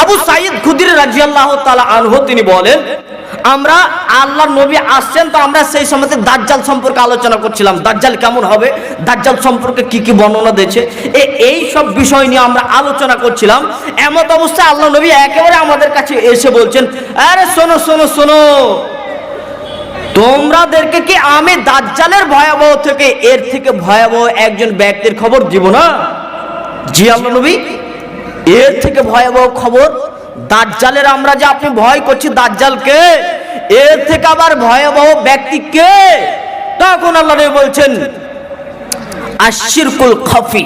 আবু সাইদ খুদির রাজিয়াল্লাহ তালা আনহু, তিনি বলেন, আমরা আল্লাহ নবী আসছেন তো আমরা সেই সময় দাজ্জাল সম্পর্কে আলোচনা করছিলাম। দাজ্জাল কেমন হবে? দাজ্জাল সম্পর্কে কি কি বর্ণনা দিয়েছে? এই সব বিষয় নিয়ে আমরা আলোচনা করছিলাম। এমত অবস্থায় আল্লাহ নবী একেবারে আমাদের কাছে এসে বলছেন, আরে শোনো শোনো শোনো। তোমরাদেরকে কি আমি দাজ্জালের ভয়াবহ থেকে এর থেকে ভয়াবহ একজন ব্যক্তির খবর দিব না? জি আল্লাহ নবী। এর থেকে ভয়াবহ খবর, দাজ্জালের আমরা যে আপনি ভয় করছি দাজ্জালকে, এর থেকে আবার ভয়াবহ ব্যক্তি কে? তখন আল্লাহ বলছেন, আশিরকুল খফি,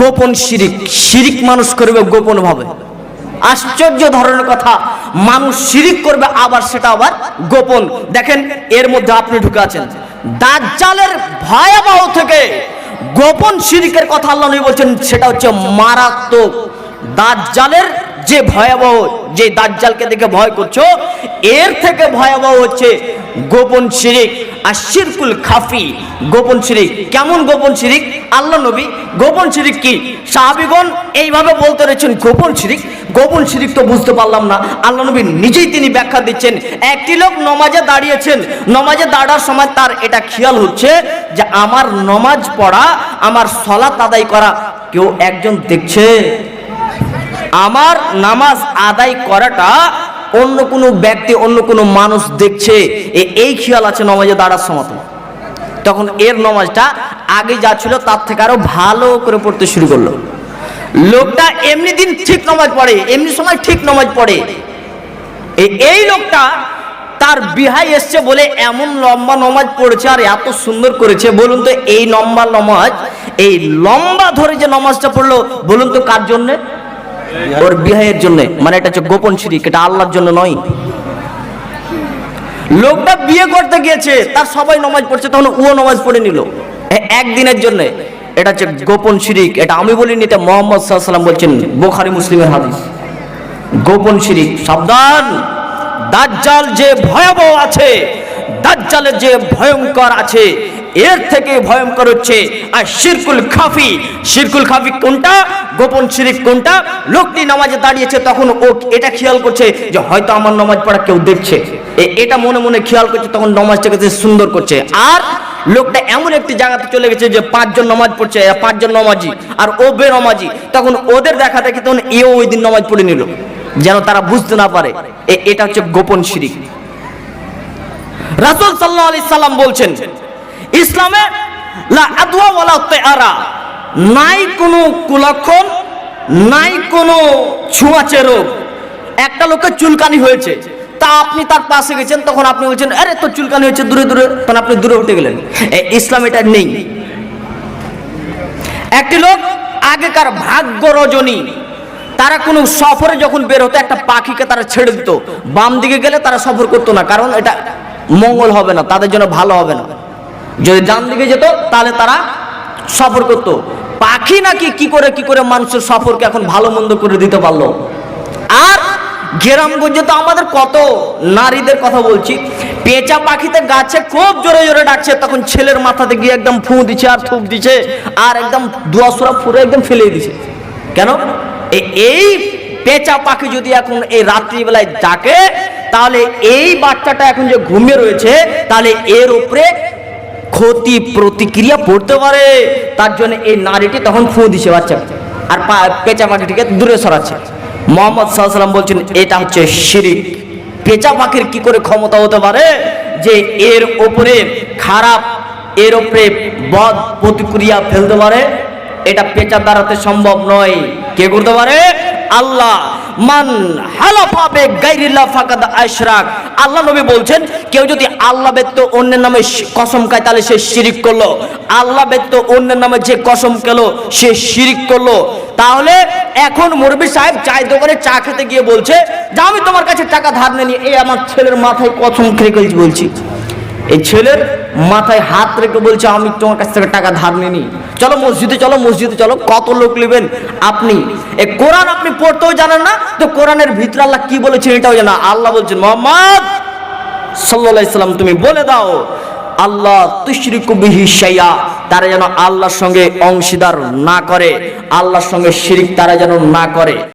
গোপন শিরিক শিরিক মানুষ করবে গোপন ভাবে। আশ্চর্য ধরনের কথা, মানুষ শিরিক করবে আবার সেটা আবার গোপন। দেখেন, এর মধ্যে আপনি ঢুকে আছেন। দাজ্জালের ভয়াবহ থেকে গোপন শিরিকের কথা আল্লাহ নবী বলছেন, সেটা হচ্ছে মারাত্মক। দাজ্জালের যে ভয়াবহ, যে দাজ্জালকে দেখে ভয় করছ, এর থেকে ভয়াবহ হচ্ছে গোপন শিরিক। আর খাফি। গোপন শিরিক। কেমন গোপন শিরিক? আল্লাহ নবী, গোপন শিরিক কি? সাহাবিগণ এইভাবে বলতে রয়েছেন, গোপন শিরিক? গোপন শিরিক তো বুঝতে পারলাম না। আল্লাহ নবী নিজেই তিনি ব্যাখ্যা দিচ্ছেন, একটি লোক নমাজে দাঁড়িয়েছেন। নমাজে দাঁড়ার সময় তার এটা খেয়াল হচ্ছে যে আমার নমাজ পড়া, আমার সলাত আদায় করা কেউ একজন দেখছে। আমার নামাজ আদায় করাটা অন্য কোনো ব্যক্তি, অন্য কোনো মানুষ দেখছে এই খেয়াল আছে নমাজে দাঁড়ার সময় তখন এর নমাজটা আগে যা ছিল তার থেকে আরও ভালো করে পড়তে শুরু করল। লোকটা এমনি দিন ঠিক নমাজ পড়ে, এমনি সময় ঠিক নমাজ পড়ে। এই লোকটা তার বিহাই এসছে বলে এমন লম্বা নমাজ পড়েছে আর এত সুন্দর করেছে। বলুন তো এই লম্বা নমাজ, এই লম্বা ধরে যে নমাজটা পড়ল, বলুন তো কার জন্যে? ওর বিহাইয়ের জন্য। মানে এটা হচ্ছে গোপন শিরিক, এটা আল্লাহর জন্য নয়। লোকটা বিয়ে করতে গিয়েছে, তার সবাই নমাজ পড়ছে, তখন ও নমাজ পড়ে নিল। একদিনের জন্য। এটা হচ্ছে গোপন শিরিক, এটা আমি বলিনি, এটা মোহাম্মদ সাল্লাম বলছেন, বোখারি মুসলিমের হাদিস। গোপন শিরিক, সাবধান। দাজ্জাল যে ভয়াবহ আছে, দাজ্জালের যে ভয়ঙ্কর আছে এর থেকে ভয়ঙ্কর হচ্ছে, আর শিরকুল খাফি শিরকুল খাফি কোনটা? গোপন শিরিক কোনটা? লোকটি নামাজে দাঁড়িয়েছে, তখন ও এটা খেয়াল করছে যে হয়তো আমার নামাজ পড়া কেউ দেখছে। এটা মনে মনে খেয়াল করছে, তখন নামাজটাকে সুন্দর করছে। আর লোকটা এমন একটি জায়গাতে চলে গেছে যে পাঁচজন নামাজ পড়ছে পাঁচজন নামাজি, আর ও বেনমাজি। তখন ওদের দেখা দেখি তখন এও ওই দিন নামাজ পড়ে নিল, যেন তারা বুঝতে না পারে। এটা হচ্ছে গোপন শিরিক। রাসূল সাল্লাল্লাহু আলাইহি সাল্লাম বলছেন ইসলামে নাই কোনো কুলক্ষণ, নাই কোনো ছোঁয়াচে রোগ। একটা লোকের চুলকানি হয়েছে, তা আপনি তার পাশে গেছেন, তখন আপনি বলছেন, আরে তো চুলকানি হয়েছে দূরে দূরে। তখন আপনি দূরে উঠে গেলেন। ইসলাম এটা নেই। একটি লোক আগেকার ভাগ্য রজনী তারা কোনো সফরে যখন বের হতো, একটা পাখিকে তারা ছেড়ে দিত। বাম দিকে গেলে তারা সফর করতো না, কারণ এটা মঙ্গল হবে না, তাদের জন্য ভালো হবে না। যদি ডান দিকে যেত, তাহলে তারা সফর করত। পাখি নাকি কি করে কি করে মানুষের সফরকে এখন ভালো মন্দ করে দিতে পারল? আর গ্রামগঞ্জে তো আমাদের কত নারীদের কথা বলছি। পেঁচা পাখিতে গাছে খুব জোরে জোরে ডাকছে, তখন ছেলের মাথাতে গিয়ে একদম ফু দিচ্ছে আর থুক দিচ্ছে আর একদম দুয়াশোরা ফুরে একদম ফেলে দিছে। কেন? এই পেঁচা পাখি যদি এখন এই রাত্রিবেলায় ডাকে, তাহলে এই বাচ্চাটা এখন যে ঘুমিয়ে রয়েছে, তাহলে এর উপরে ক্ষতি প্রতিক্রিয়া পড়তে পারে, তার জন্য এই নারীটি তখন ফু দিছে বাচ্চাকে আর পা- পেঁচা পাখিটিকে দূরে সরাচ্ছে। মোহাম্মদ সাল্লাম বলছেন, এটা হচ্ছে শিরিক। পেঁচা পাখির কি করে ক্ষমতা হতে পারে? যে এর ওপরে খারাপ, এর ওপরে বদ প্রতিক্রিয়া ফেলতে পারে, এটা পেঁচা দাঁড়াতে সম্ভব নয়। কে করতে পারে? আল্লাহ। মান হালাফা বে গাইরিল্লাহ ফাকাদ আশরাক। আল্লাহ নবী বলছেন, কেউ যদি আল্লাহ ব্যতীত অন্যের নামে কসম খায়, তাহলে সে শিরিক করল। আল্লাহ ব্যতীত অন্যের নামে যে কসম খেলো, সে শিরিক করল। তাহলে এখন মুরবি সাহেব চায়ের দোকানে চা খেতে গিয়ে বলছে যে আমি তোমার কাছে টাকা ধার নিয়ে এই আমার ছেলের মাথায় কসম খেয়ে বলছি। এই ছেলের মাথায় হাত রেখে বলছে, আমি তোমার কাছ থেকে টাকা ধার নিনি চলো মসজিদে চলো মসজিদে চলো, কত লোক নেবেন আপনি? এই কোরআন আপনি পড়তেও জানেন না, তো কোরআনের ভিতরে আল্লাহ কি বলেছেন এটাও জানা আল্লাহ বলছেন, মোহাম্মদ সাল্লাহ তুমি বলে দাও, আল্লাহ তুশরিকু বিহি তারা যেন আল্লাহর সঙ্গে অংশীদার না করে, আল্লাহর সঙ্গে শিরিক তারা যেন না করে।